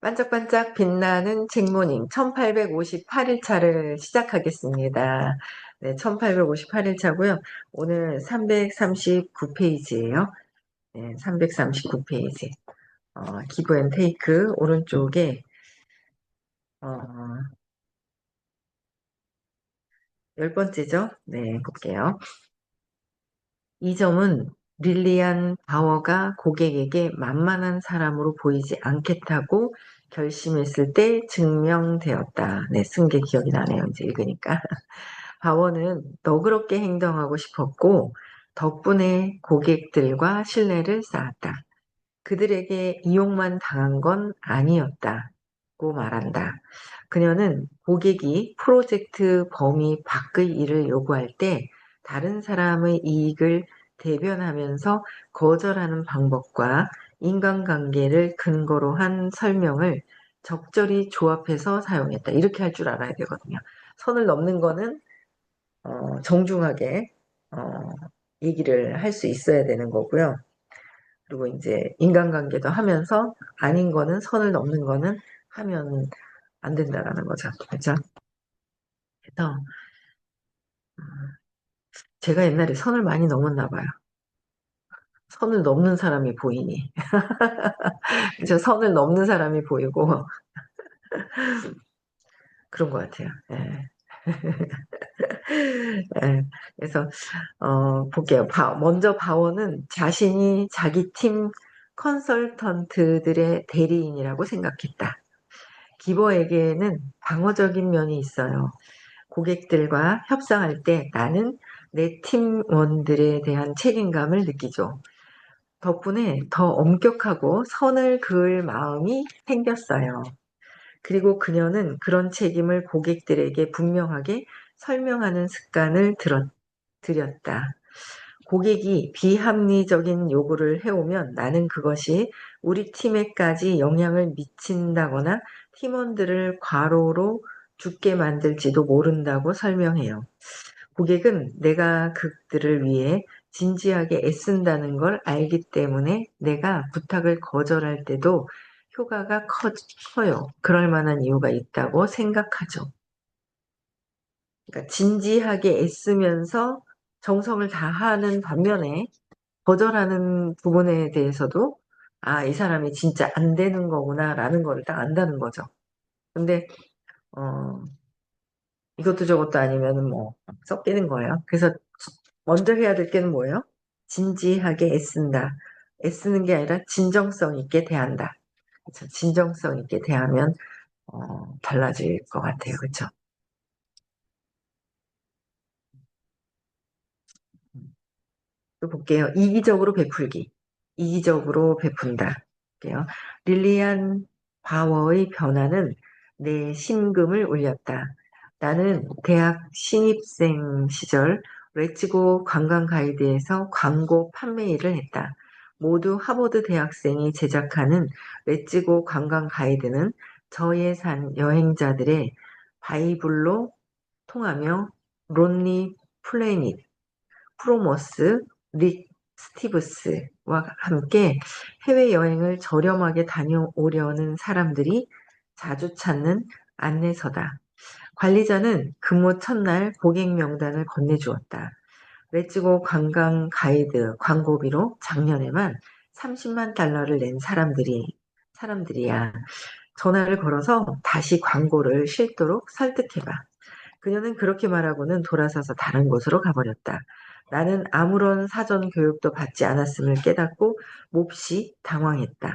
반짝반짝 빛나는 책모닝 1858일차를 시작하겠습니다. 네, 1858일차고요. 오늘 339페이지예요. 네, 339페이지. 어, 기브 앤 테이크 오른쪽에 어, 열 번째죠. 네, 볼게요. 이 점은 릴리안 바워가 고객에게 만만한 사람으로 보이지 않겠다고 결심했을 때 증명되었다. 네, 쓴게 기억이 나네요. 이제 읽으니까. 바워는 너그럽게 행동하고 싶었고 덕분에 고객들과 신뢰를 쌓았다. 그들에게 이용만 당한 건 아니었다고 말한다. 그녀는 고객이 프로젝트 범위 밖의 일을 요구할 때 다른 사람의 이익을 대변하면서 거절하는 방법과 인간관계를 근거로 한 설명을 적절히 조합해서 사용했다. 이렇게 할 줄 알아야 되거든요. 선을 넘는 거는 어, 정중하게 어, 얘기를 할 수 있어야 되는 거고요. 그리고 이제 인간관계도 하면서 아닌 거는 선을 넘는 거는 하면 안 된다라는 거죠. 그렇죠? 그래서 음, 제가 옛날에 선을 많이 넘었나 봐요. 선을 넘는 사람이 보이니. 저 선을 넘는 사람이 보이고 그런 것 같아요. 예. 예. 그래서 어, 볼게요. 바, 먼저 바워는 자신이 자기 팀 컨설턴트들의 대리인이라고 생각했다. 기버에게는 방어적인 면이 있어요. 고객들과 협상할 때 나는 내 팀원들에 대한 책임감을 느끼죠. 덕분에 더 엄격하고 선을 그을 마음이 생겼어요. 그리고 그녀는 그런 책임을 고객들에게 분명하게 설명하는 습관을 들었, 들였다. 고객이 비합리적인 요구를 해오면 나는 그것이 우리 팀에까지 영향을 미친다거나 팀원들을 과로로 죽게 만들지도 모른다고 설명해요. 고객은 내가 그들을 위해 진지하게 애쓴다는 걸 알기 때문에 내가 부탁을 거절할 때도 효과가 커, 커요. 그럴 만한 이유가 있다고 생각하죠. 그러니까 진지하게 애쓰면서 정성을 다하는 반면에 거절하는 부분에 대해서도 아, 이 사람이 진짜 안 되는 거구나 라는 거를 딱 안다는 거죠. 근데 어, 이것도 저것도 아니면 뭐 섞이는 거예요. 그래서 먼저 해야 될 게는 뭐예요? 진지하게 애쓴다. 애쓰는 게 아니라 진정성 있게 대한다. 그렇죠? 진정성 있게 대하면 어, 달라질 것 같아요. 그렇죠? 또 볼게요. 이기적으로 베풀기. 이기적으로 베푼다. 볼게요. 릴리안 바워의 변화는 내 심금을 울렸다. 나는 대학 신입생 시절 레츠고 관광 가이드에서 광고 판매 일을 했다. 모두 하버드 대학생이 제작하는 레츠고 관광 가이드는 저예산 여행자들의 바이블로 통하며 론리 플래닛, 프로모스, 릭 스티브스와 함께 해외여행을 저렴하게 다녀오려는 사람들이 자주 찾는 안내서다. 관리자는 근무 첫날 고객 명단을 건네주었다. 레츠고 관광 가이드 광고비로 작년에만 30만 달러를 낸 사람들이, 사람들이야. 전화를 걸어서 다시 광고를 실도록 설득해봐. 그녀는 그렇게 말하고는 돌아서서 다른 곳으로 가버렸다. 나는 아무런 사전 교육도 받지 않았음을 깨닫고 몹시 당황했다.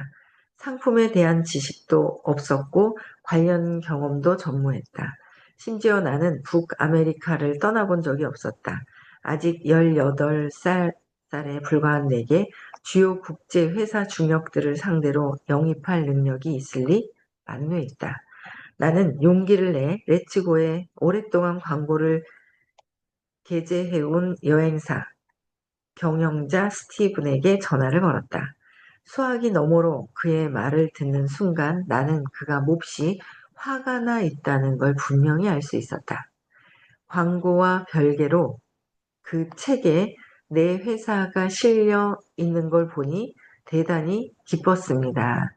상품에 대한 지식도 없었고 관련 경험도 전무했다. 심지어 나는 북아메리카를 떠나본 적이 없었다. 아직 18살 에 불과한 내게 주요 국제 회사 중역들을 상대로 영입할 능력이 있을 리 만무했다. 나는 용기를 내 레츠고에 오랫동안 광고를 게재해온 여행사 경영자 스티븐에게 전화를 걸었다. 수화기 너머로 그의 말을 듣는 순간 나는 그가 몹시 화가 나 있다는 걸 분명히 알 수 있었다. 광고와 별개로 그 책에 내 회사가 실려 있는 걸 보니 대단히 기뻤습니다.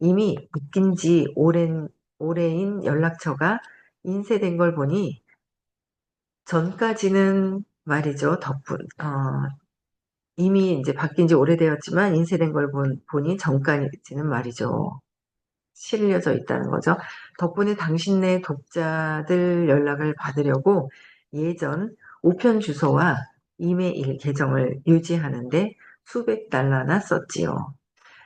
이미 바뀐 지 오랜, 오래인 연락처가 인쇄된 걸 보니 전까지는 말이죠. 덕분, 어, 이미 이제 바뀐 지 오래되었지만 인쇄된 걸 본, 보니 전까지는 말이죠. 실려져 있다는 거죠. 덕분에 당신네 독자들 연락을 받으려고 예전 우편 주소와 이메일 계정을 유지하는데 수백 달러나 썼지요.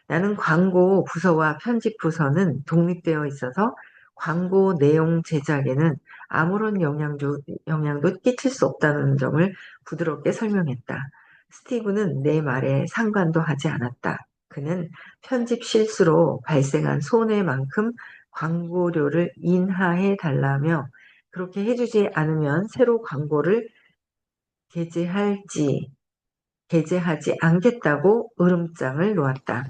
나는 광고 부서와 편집 부서는 독립되어 있어서 광고 내용 제작에는 아무런 영향도, 영향도 끼칠 수 없다는 점을 부드럽게 설명했다. 스티브는 내 말에 상관도 하지 않았다. 그는 편집 실수로 발생한 손해만큼 광고료를 인하해 달라며 그렇게 해주지 않으면 새로 광고를 게재할지 게재하지 않겠다고 으름장을 놓았다.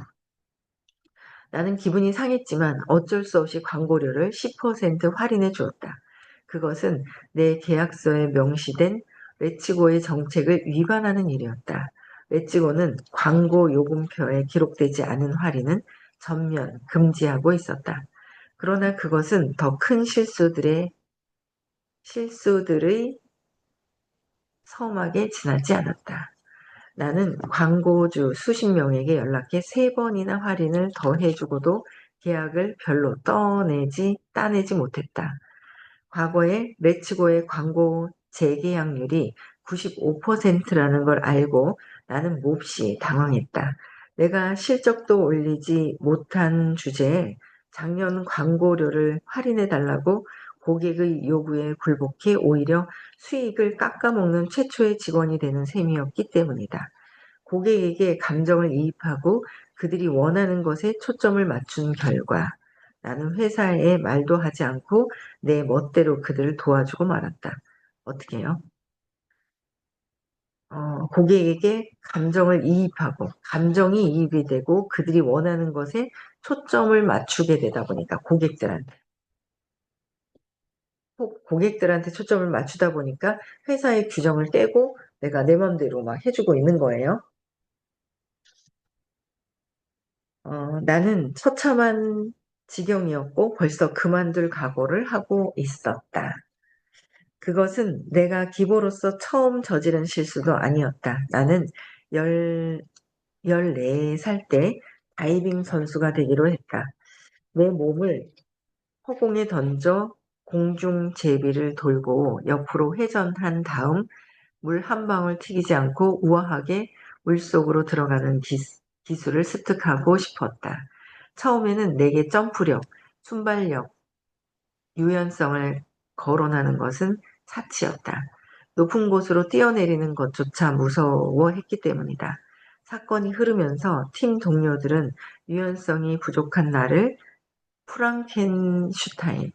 나는 기분이 상했지만 어쩔 수 없이 광고료를 10% 할인해 주었다. 그것은 내 계약서에 명시된 레츠고의 정책을 위반하는 일이었다. 레츠고는 광고 요금표에 기록되지 않은 할인은 전면 금지하고 있었다. 그러나 그것은 더 큰 실수들의 실수들의 서막에 지나지 않았다. 나는 광고주 수십 명에게 연락해 세 번이나 할인을 더 해주고도 계약을 별로 떠내지, 따내지 못했다. 과거에 레츠고의 광고 재계약률이 95%라는 걸 알고 나는 몹시 당황했다. 내가 실적도 올리지 못한 주제에 작년 광고료를 할인해 달라고 고객의 요구에 굴복해 오히려 수익을 깎아먹는 최초의 직원이 되는 셈이었기 때문이다. 고객에게 감정을 이입하고 그들이 원하는 것에 초점을 맞춘 결과 나는 회사에 말도 하지 않고 내 멋대로 그들을 도와주고 말았다. 어떻게 해요? 어, 고객에게 감정을 이입하고 감정이 이입이 되고 그들이 원하는 것에 초점을 맞추게 되다 보니까 고객들한테 고객들한테 초점을 맞추다 보니까 회사의 규정을 깨고 내가 내 맘대로 막 해주고 있는 거예요. 어, 나는 처참한 지경이었고 벌써 그만둘 각오를 하고 있었다. 그것은 내가 기보로서 처음 저지른 실수도 아니었다. 나는 열, 14살 때 다이빙 선수가 되기로 했다. 내 몸을 허공에 던져 공중 제비를 돌고 옆으로 회전한 다음 물 한 방울 튀기지 않고 우아하게 물속으로 들어가는 기술, 을 습득하고 싶었다. 처음에는 내게 점프력, 순발력, 유연성을 거론하는 것은 사치였다. 높은 곳으로 뛰어내리는 것조차 무서워했기 때문이다. 사건이 흐르면서 팀 동료들은 유연성이 부족한 나를 프랑켄슈타인,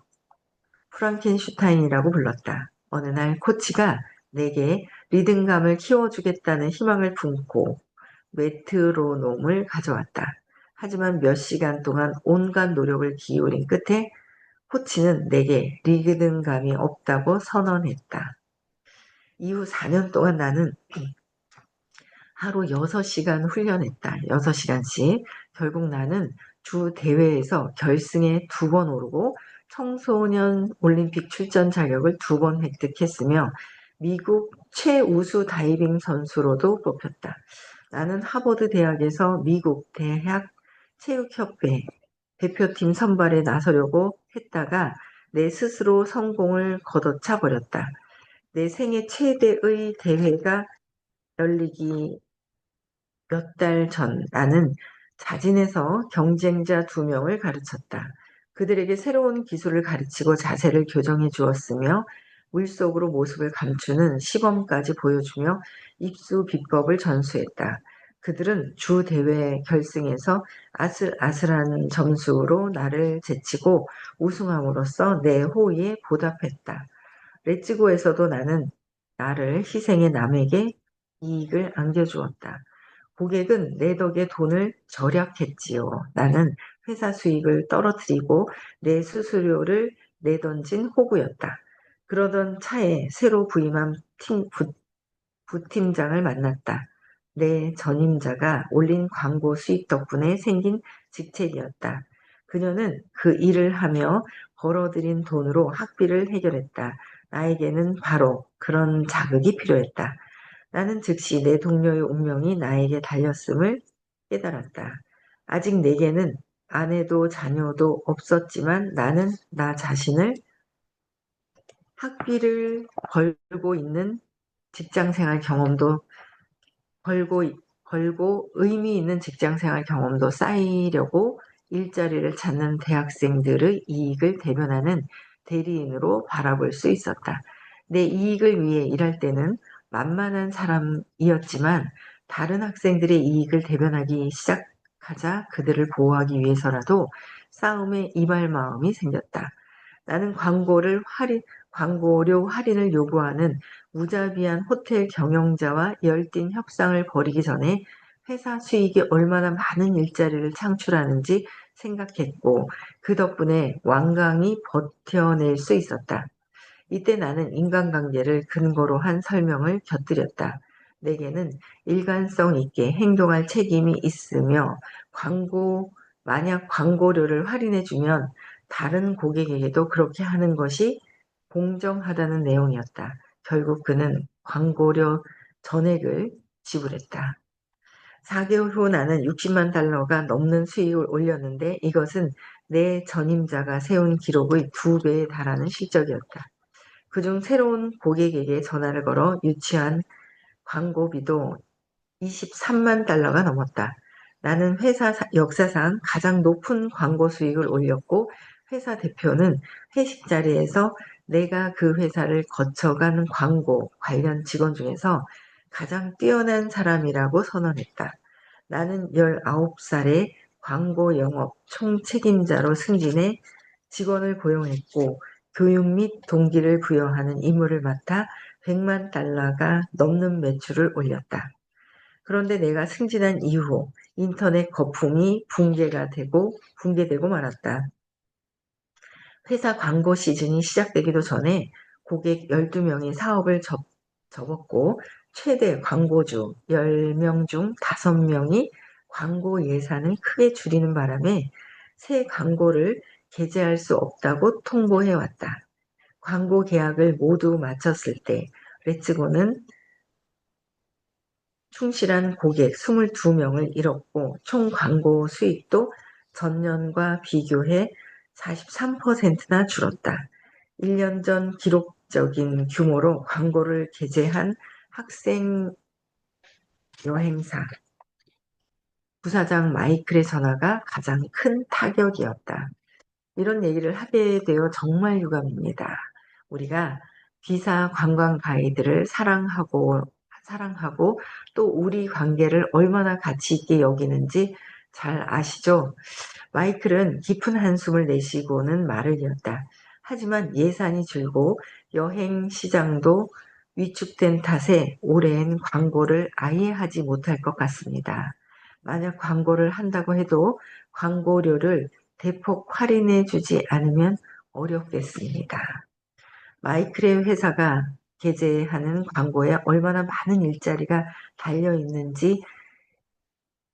프랑켄슈타인이라고 불렀다. 어느 날 코치가 내게 리듬감을 키워주겠다는 희망을 품고 메트로놈을 가져왔다. 하지만 몇 시간 동안 온갖 노력을 기울인 끝에 코치는 내게 리듬감이 없다고 선언했다. 이후 4년 동안 나는 하루 6시간 훈련했다. 6시간씩. 결국 나는 주 대회에서 결승에 두 번 오르고 청소년 올림픽 출전 자격을 두 번 획득했으며 미국 최우수 다이빙 선수로도 뽑혔다. 나는 하버드 대학에서 미국 대학 체육협회 대표팀 선발에 나서려고 했다가 내 스스로 성공을 걷어차 버렸다. 내 생애 최대의 대회가 열리기 몇 달 전 나는 자진해서 경쟁자 두 명을 가르쳤다. 그들에게 새로운 기술을 가르치고 자세를 교정해 주었으며 물속으로 모습을 감추는 시범까지 보여주며 입수 비법을 전수했다. 그들은 주 대회 결승에서 아슬아슬한 점수로 나를 제치고 우승함으로써 내 호의에 보답했다. 레츠고에서도 나는 나를 희생해 남에게 이익을 안겨주었다. 고객은 내 덕에 돈을 절약했지요. 나는 회사 수익을 떨어뜨리고 내 수수료를 내던진 호구였다. 그러던 차에 새로 부임한 팀, 부, 부팀장을 만났다. 내 전임자가 올린 광고 수익 덕분에 생긴 직책이었다. 그녀는 그 일을 하며 벌어들인 돈으로 학비를 해결했다. 나에게는 바로 그런 자극이 필요했다. 나는 즉시 내 동료의 운명이 나에게 달렸음을 깨달았다. 아직 내게는 아내도 자녀도 없었지만 나는 나 자신을 학비를 벌고 있는 직장생활 경험도 벌고, 벌고 의미 있는 직장생활 경험도 쌓이려고 일자리를 찾는 대학생들의 이익을 대변하는 대리인으로 바라볼 수 있었다. 내 이익을 위해 일할 때는 만만한 사람이었지만 다른 학생들의 이익을 대변하기 시작하자 그들을 보호하기 위해서라도 싸움에 임할 마음이 생겼다. 나는 광고를 할인, 광고료 할인을 요구하는 무자비한 호텔 경영자와 열띤 협상을 벌이기 전에 회사 수익이 얼마나 많은 일자리를 창출하는지 생각했고 그 덕분에 완강히 버텨낼 수 있었다. 이때 나는 인간관계를 근거로 한 설명을 곁들였다. 내게는 일관성 있게 행동할 책임이 있으며 광고 만약 광고료를 할인해주면 다른 고객에게도 그렇게 하는 것이 공정하다는 내용이었다. 결국 그는 광고료 전액을 지불했다. 4개월 후 나는 60만 달러가 넘는 수익을 올렸는데 이것은 내 전임자가 세운 기록의 두 배에 달하는 실적이었다. 그중 새로운 고객에게 전화를 걸어 유치한 광고비도 23만 달러가 넘었다. 나는 회사 역사상 가장 높은 광고 수익을 올렸고 회사 대표는 회식 자리에서 내가 그 회사를 거쳐간 광고 관련 직원 중에서 가장 뛰어난 사람이라고 선언했다. 나는 19살에 광고 영업 총 책임자로 승진해 직원을 고용했고 교육 및 동기를 부여하는 임무를 맡아 100만 달러가 넘는 매출을 올렸다. 그런데 내가 승진한 이후 인터넷 거품이 붕괴가 되고 붕괴되고 말았다. 회사 광고 시즌이 시작되기도 전에 고객 12명이 사업을 접, 접었고 최대 광고주 10명 중 5명이 광고 예산을 크게 줄이는 바람에 새 광고를 게재할 수 없다고 통보해 왔다. 광고 계약을 모두 마쳤을 때 레츠고는 충실한 고객 22명을 잃었고 총 광고 수익도 전년과 비교해 43%나 줄었다. 1년 전 기록적인 규모로 광고를 게재한 학생 여행사 부사장 마이클의 전화가 가장 큰 타격이었다. 이런 얘기를 하게 되어 정말 유감입니다. 우리가 비사 관광 가이드를 사랑하고 사랑하고 또 우리 관계를 얼마나 가치 있게 여기는지 잘 아시죠? 마이클은 깊은 한숨을 내쉬고는 말을 이었다. 하지만 예산이 줄고 여행 시장도 위축된 탓에 올해엔 광고를 아예 하지 못할 것 같습니다. 만약 광고를 한다고 해도 광고료를 대폭 할인해 주지 않으면 어렵겠습니다. 마이클의 회사가 게재하는 광고에 얼마나 많은 일자리가 달려 있는지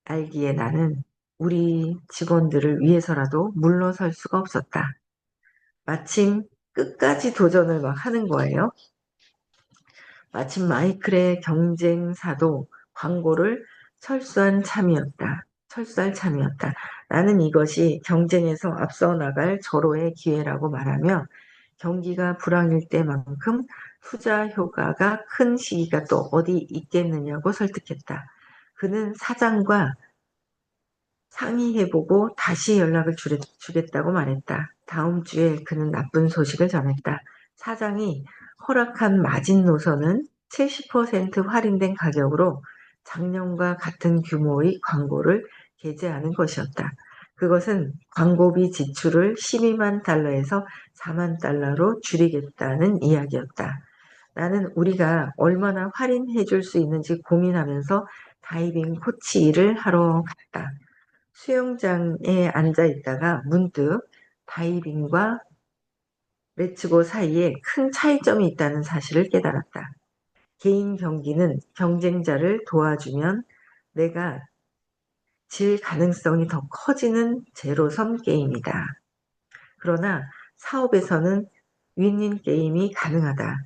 알기에 나는 우리 직원들을 위해서라도 물러설 수가 없었다. 마침 끝까지 도전을 막 하는 거예요. 마침 마이클의 경쟁사도 광고를 철수한 참이었다. 철수할 참이었다. 나는 이것이 경쟁에서 앞서 나갈 절호의 기회라고 말하며 경기가 불황일 때만큼 투자 효과가 큰 시기가 또 어디 있겠느냐고 설득했다. 그는 사장과 상의해보고 다시 연락을 주겠다고 말했다. 다음 주에 그는 나쁜 소식을 전했다. 사장이 허락한 마진 노선은 70% 할인된 가격으로 작년과 같은 규모의 광고를 게재하는 것이었다. 그것은 광고비 지출을 12만 달러에서 4만 달러로 줄이겠다는 이야기였다. 나는 우리가 얼마나 할인해 줄 수 있는지 고민하면서 다이빙 코치 일을 하러 갔다. 수영장에 앉아 있다가 문득 다이빙과 레츠고 사이에 큰 차이점이 있다는 사실을 깨달았다. 개인 경기는 경쟁자를 도와주면 내가 질 가능성이 더 커지는 제로섬 게임이다. 그러나 사업에서는 윈윈 게임이 가능하다.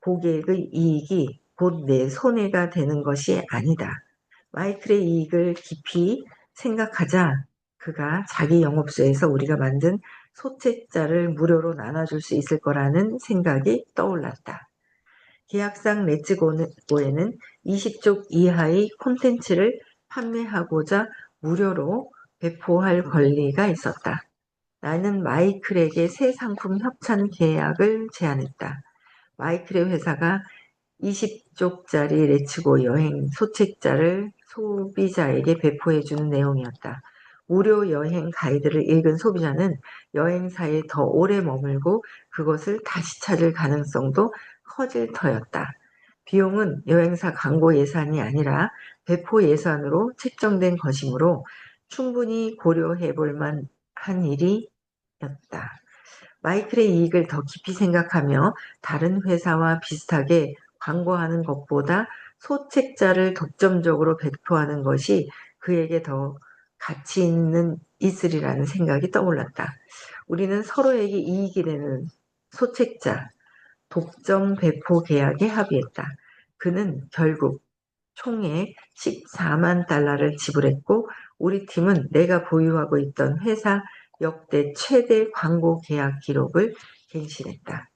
고객의 이익이 곧 내 손해가 되는 것이 아니다. 마이클의 이익을 깊이 생각하자 그가 자기 영업소에서 우리가 만든 소책자를 무료로 나눠줄 수 있을 거라는 생각이 떠올랐다. 계약상 레츠고에는 20쪽 이하의 콘텐츠를 판매하고자 무료로 배포할 권리가 있었다. 나는 마이클에게 새 상품 협찬 계약을 제안했다. 마이클의 회사가 20쪽짜리 레츠고 여행 소책자를 소비자에게 배포해주는 내용이었다. 무료 여행 가이드를 읽은 소비자는 여행사에 더 오래 머물고 그것을 다시 찾을 가능성도 커질 터였다. 비용은 여행사 광고 예산이 아니라 배포 예산으로 책정된 것이므로 충분히 고려해 볼 만 한 일이었다. 마이클의 이익을 더 깊이 생각하며 다른 회사와 비슷하게 광고하는 것보다 소책자를 독점적으로 배포하는 것이 그에게 더 가치 있는 있으리라는 생각이 떠올랐다. 우리는 서로에게 이익이 되는 소책자, 독점 배포 계약에 합의했다. 그는 결국 총액 14만 달러를 지불했고 우리 팀은 내가 보유하고 있던 회사 역대 최대 광고 계약 기록을 갱신했다.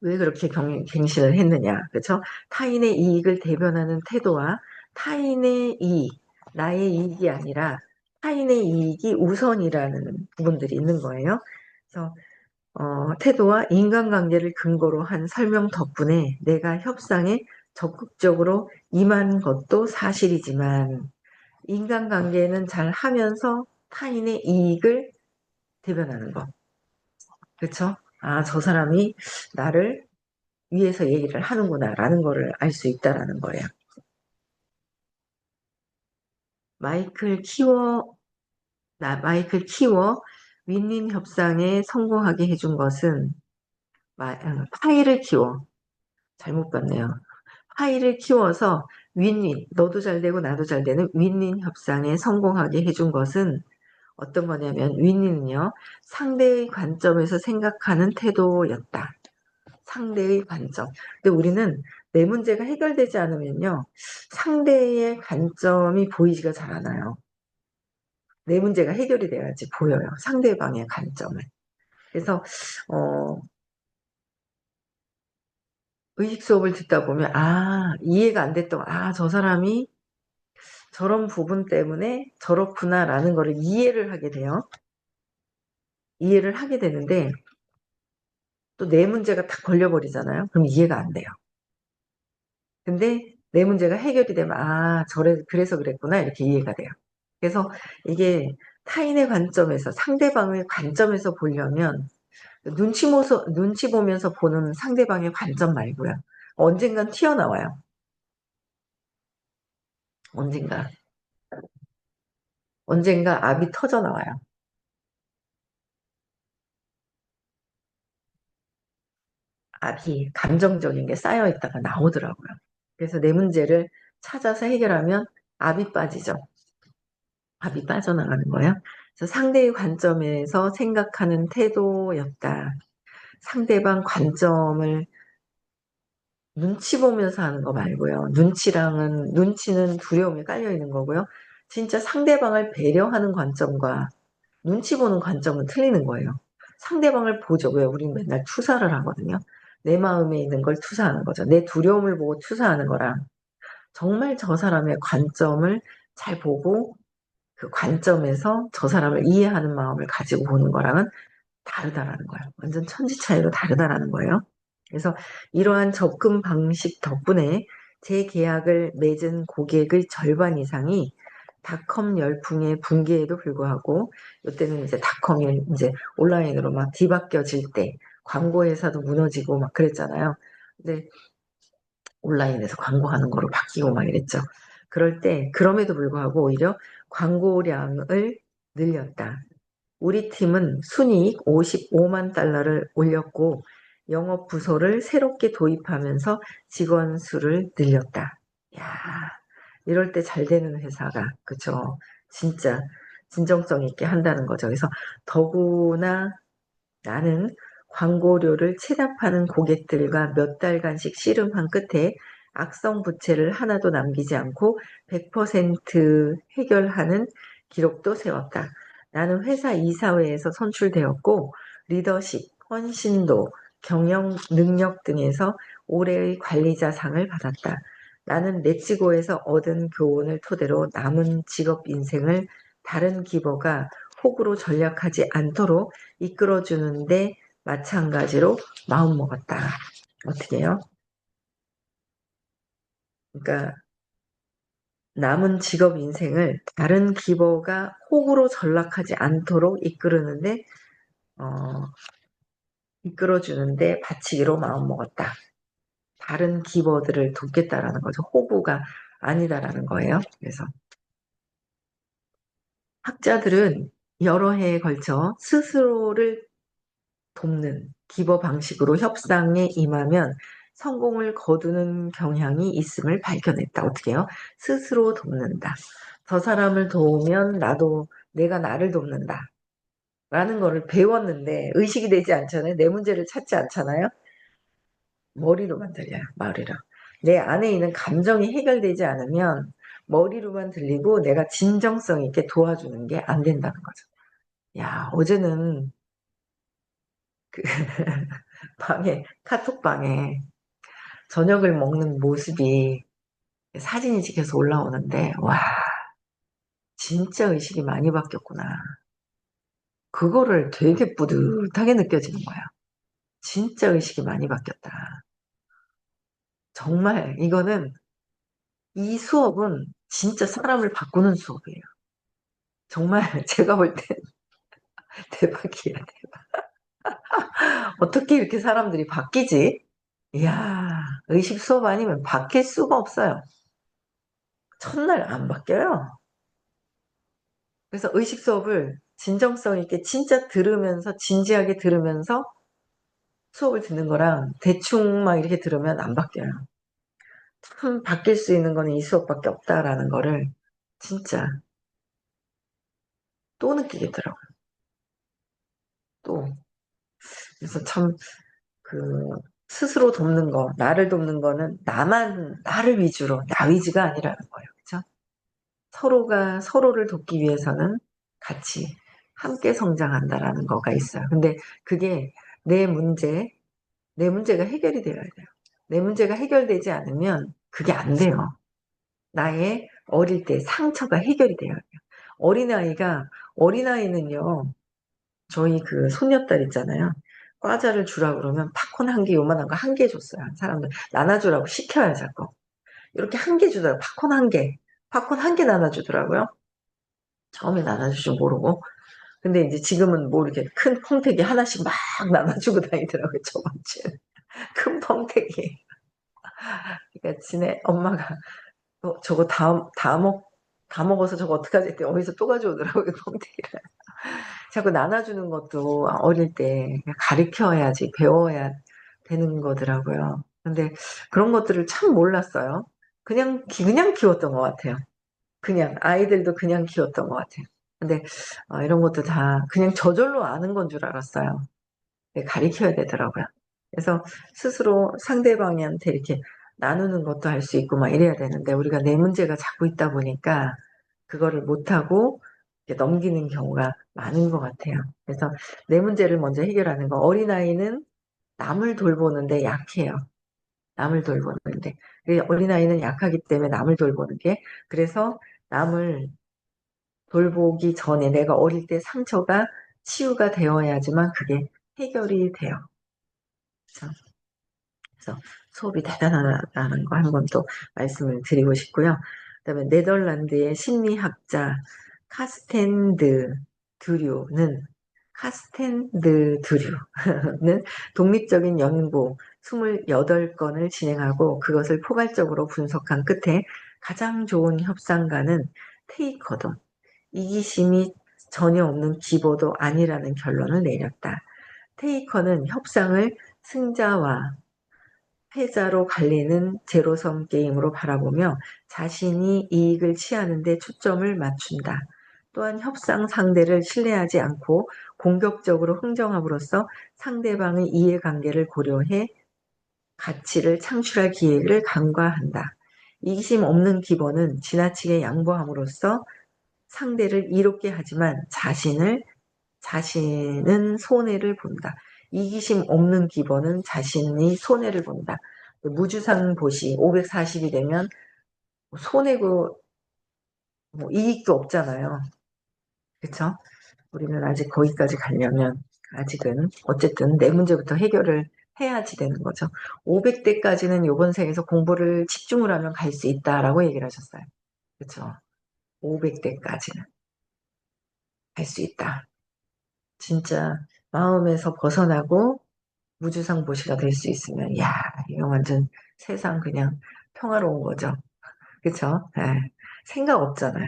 왜 그렇게 경, 갱신을 했느냐, 그렇죠? 타인의 이익을 대변하는 태도와 타인의 이익, 나의 이익이 아니라 타인의 이익이 우선이라는 부분들이 있는 거예요. 그래서 어, 태도와 인간관계를 근거로 한 설명 덕분에 내가 협상에 적극적으로 임한 것도 사실이지만 인간관계는 잘 하면서 타인의 이익을 대변하는 것. 그렇죠? 아, 저 사람이 나를 위해서 얘기를 하는구나 라는 거를 알 수 있다라는 거예요. 마이클 키워, 나, 마이클 키워 윈윈 협상에 성공하게 해준 것은 마, 어, 파이를 키워. 잘못 봤네요. 파이를 키워서 윈윈, 너도 잘 되고 나도 잘 되는 윈윈 협상에 성공하게 해준 것은 어떤 거냐면 윈윈은요. 상대의 관점에서 생각하는 태도였다. 상대의 관점. 근데 우리는 내 문제가 해결되지 않으면요. 상대의 관점이 보이지가 잘 않아요. 내 문제가 해결이 돼야지 보여요. 상대방의 관점을. 그래서 어, 의식 수업을 듣다 보면 아 이해가 안 됐던 아 저 사람이 저런 부분 때문에 저렇구나라는 것을 이해를 하게 돼요. 이해를 하게 되는데 또 내 문제가 딱 걸려버리잖아요. 그럼 이해가 안 돼요. 근데 내 문제가 해결이 되면 아 저래 그래서 그랬구나 이렇게 이해가 돼요. 그래서 이게 타인의 관점에서 상대방의 관점에서 보려면 눈치 모서 눈치 보면서 보는 상대방의 관점 말고요. 언젠간 튀어나와요. 언젠가. 언젠가 압이 터져 나와요. 압이 감정적인 게 쌓여 있다가 나오더라고요. 그래서 내 문제를 찾아서 해결하면 압이 빠지죠. 압이 빠져나가는 거예요. 그래서 상대의 관점에서 생각하는 태도였다. 상대방 관점을 눈치 보면서 하는 거 말고요. 눈치랑은, 눈치는 두려움이 깔려 있는 거고요. 진짜 상대방을 배려하는 관점과 눈치 보는 관점은 틀리는 거예요. 상대방을 보죠. 왜 우리는 맨날 투사를 하거든요. 내 마음에 있는 걸 투사하는 거죠. 내 두려움을 보고 투사하는 거랑 정말 저 사람의 관점을 잘 보고 그 관점에서 저 사람을 이해하는 마음을 가지고 보는 거랑은 다르다라는 거예요. 완전 천지 차이로 다르다라는 거예요. 그래서 이러한 접근 방식 덕분에 제 계약을 맺은 고객의 절반 이상이 닷컴 열풍의 붕괴에도 불구하고 이때는 이제 닷컴이 이제 온라인으로 막 뒤바뀌어질 때 광고 회사도 무너지고 막 그랬잖아요. 근데 온라인에서 광고하는 거로 바뀌고 막 이랬죠. 그럴 때 그럼에도 불구하고 오히려 광고량을 늘렸다. 우리 팀은 순이익 55만 달러를 올렸고 영업 부서를 새롭게 도입하면서 직원 수를 늘렸다. 야, 이럴 때 잘 되는 회사가 그쵸 진짜 진정성 있게 한다는 거죠. 그래서 더구나 나는 광고료를 체납하는 고객들과 몇 달간씩 씨름한 끝에 악성 부채를 하나도 남기지 않고 100% 해결하는 기록도 세웠다. 나는 회사 이사회에서 선출되었고 리더십, 헌신도, 경영 능력 등에서 올해의 관리자상을 받았다. 나는 렛츠고에서 얻은 교훈을 토대로 남은 직업 인생을 다른 기버가 혹으로 전략하지 않도록 이끌어주는데 마찬가지로 마음먹었다. 어떻게 해요? 그러니까 남은 직업 인생을 다른 기버가 혹으로 전락하지 않도록 이끌는데 어, 이끌어주는데 바치기로 마음먹었다. 다른 기버들을 돕겠다라는 거죠. 호구가 아니다라는 거예요. 그래서 학자들은 여러 해에 걸쳐 스스로를 돕는 기버 방식으로 협상에 임하면 성공을 거두는 경향이 있음을 발견했다. 어떻게 해요? 스스로 돕는다. 저 사람을 도우면 나도 내가 나를 돕는다. 라는 거를 배웠는데 의식이 되지 않잖아요. 내 문제를 찾지 않잖아요. 머리로만 들려요. 머리로. 내 안에 있는 감정이 해결되지 않으면 머리로만 들리고 내가 진정성 있게 도와주는 게 안 된다는 거죠. 야, 어제는 그 방에, 카톡방에 저녁을 먹는 모습이 사진이 찍혀서 올라오는데, 와, 진짜 의식이 많이 바뀌었구나. 그거를 되게 뿌듯하게 느껴지는 거야. 진짜 의식이 많이 바뀌었다. 정말 이거는 이 수업은 진짜 사람을 바꾸는 수업이에요. 정말 제가 볼 땐 대박이야, 대박. 어떻게 이렇게 사람들이 바뀌지? 이야, 의식 수업 아니면 바뀔 수가 없어요. 첫날 안 바뀌어요. 그래서 의식 수업을 진정성 있게 진짜 들으면서 진지하게 들으면서 수업을 듣는 거랑 대충 막 이렇게 들으면 안 바뀌어요. 참 바뀔 수 있는 거는 이 수업밖에 없다라는 거를 진짜 또 느끼겠더라고요. 또 그래서 참 그 스스로 돕는 거, 나를 돕는 거는 나만 나를 위주로 나 위주가 아니라는 거예요. 그렇죠? 서로가 서로를 돕기 위해서는 같이 함께 성장한다라는 거가 있어요. 근데 그게 내 문제, 내 문제가 해결이 되어야 돼요. 내 문제가 해결되지 않으면 그게 안 돼요. 나의 어릴 때 상처가 해결이 돼야 돼요. 어린아이가, 어린아이는요, 저희 그 손녀딸 있잖아요. 과자를 주라 그러면 팝콘 한 개 요만한 거 한 개 줬어요. 사람들 나눠주라고 시켜야 자꾸. 이렇게 한 개 주더라고요. 팝콘 한 개. 팝콘 한 개 나눠주더라고요. 처음에 나눠줄 줄 모르고. 근데 이제 지금은 뭐 이렇게 큰 펑택이 하나씩 막 나눠주고 다니더라고요. 저번 주에. 큰 펑택이. 그러니까 지네 엄마가 어, 저거 다, 다 먹, 다 먹어서 저거 어떡하지? 했더니 어디서 또 가져오더라고요, pom대기를. 자꾸 나눠주는 것도 어릴 때 가르쳐야지, 배워야 되는 거더라고요. 근데 그런 것들을 참 몰랐어요. 그냥, 그냥 키웠던 것 같아요. 그냥, 아이들도 그냥 키웠던 것 같아요. 근데 어, 이런 것도 다 그냥 저절로 아는 건 줄 알았어요. 가르쳐야 되더라고요. 그래서 스스로 상대방한테 이렇게 나누는 것도 할 수 있고 막 이래야 되는데 우리가 내 문제가 자꾸 있다 보니까 그거를 못하고 넘기는 경우가 많은 것 같아요. 그래서 내 문제를 먼저 해결하는 거. 어린아이는 남을 돌보는데 약해요. 남을 돌보는데. 어린아이는 약하기 때문에 남을 돌보는 게 그래서 남을 돌보기 전에 내가 어릴 때 상처가 치유가 되어야지만 그게 해결이 돼요. 그래서, 그래서 수업이 대단하다는 거 한 번 또 말씀을 드리고 싶고요. 그 다음에 네덜란드의 심리학자 카스텐드 드류는 카스텐드 드류는 독립적인 연구 28건을 진행하고 그것을 포괄적으로 분석한 끝에 가장 좋은 협상가는 테이커돈, 이기심이 전혀 없는 기보도 아니라는 결론을 내렸다. 테이커는 협상을 승자와 패자로 갈리는 제로섬 게임으로 바라보며 자신이 이익을 취하는 데 초점을 맞춘다. 또한 협상 상대를 신뢰하지 않고 공격적으로 흥정함으로써 상대방의 이해관계를 고려해 가치를 창출할 기회를 간과한다. 이기심 없는 기본은 지나치게 양보함으로써 상대를 이롭게 하지만 자신을 자신은 손해를 본다. 이기심 없는 기본은 자신이 손해를 본다. 무주상 보시 540이 되면 손해고 뭐 이익도 없잖아요. 그쵸? 우리는 아직 거기까지 가려면 아직은 어쨌든 내 문제부터 해결을 해야지 되는 거죠. 500대까지는 요번 생에서 공부를 집중을 하면 갈 수 있다라고 얘기를 하셨어요. 그쵸? 500대까지는 갈수 있다. 진짜 마음에서 벗어나고 무주상 보시가 될 수 있으면 야 이거 완전 세상 그냥 평화로운 거죠. 그쵸? 네. 생각 없잖아요.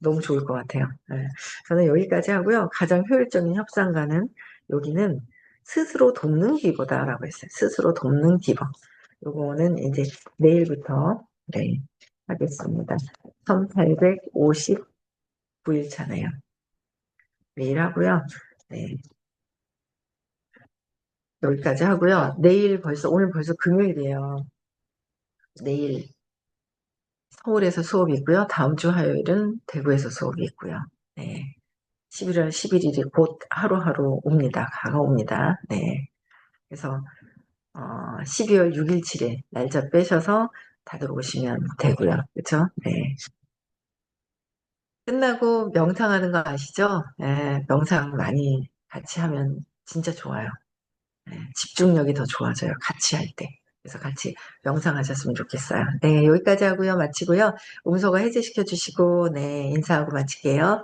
너무 좋을 것 같아요. 네. 저는 여기까지 하고요. 가장 효율적인 협상가는 여기는 스스로 돕는 기보다라고 했어요. 스스로 돕는 기본. 요거는 이제 내일부터 네, 하겠습니다. 1859일차네요. 내일 하고요. 네. 여기까지 하고요. 내일 벌써 오늘 벌써 금요일이에요. 내일 서울에서 수업이 있고요. 다음 주 화요일은 대구에서 수업이 있고요. 네. 11월 11일이 곧 하루하루 옵니다. 가까웁니다. 네. 그래서 어, 12월 6일, 7일 날짜 빼셔서 다들 오시면 되고요. 그렇죠? 네. 끝나고 명상하는 거 아시죠? 네, 명상 많이 같이 하면 진짜 좋아요. 네, 집중력이 더 좋아져요. 같이 할 때. 그래서 같이 명상하셨으면 좋겠어요. 네, 여기까지 하고요. 마치고요. 음소거 해제시켜 주시고, 네, 인사하고 마칠게요.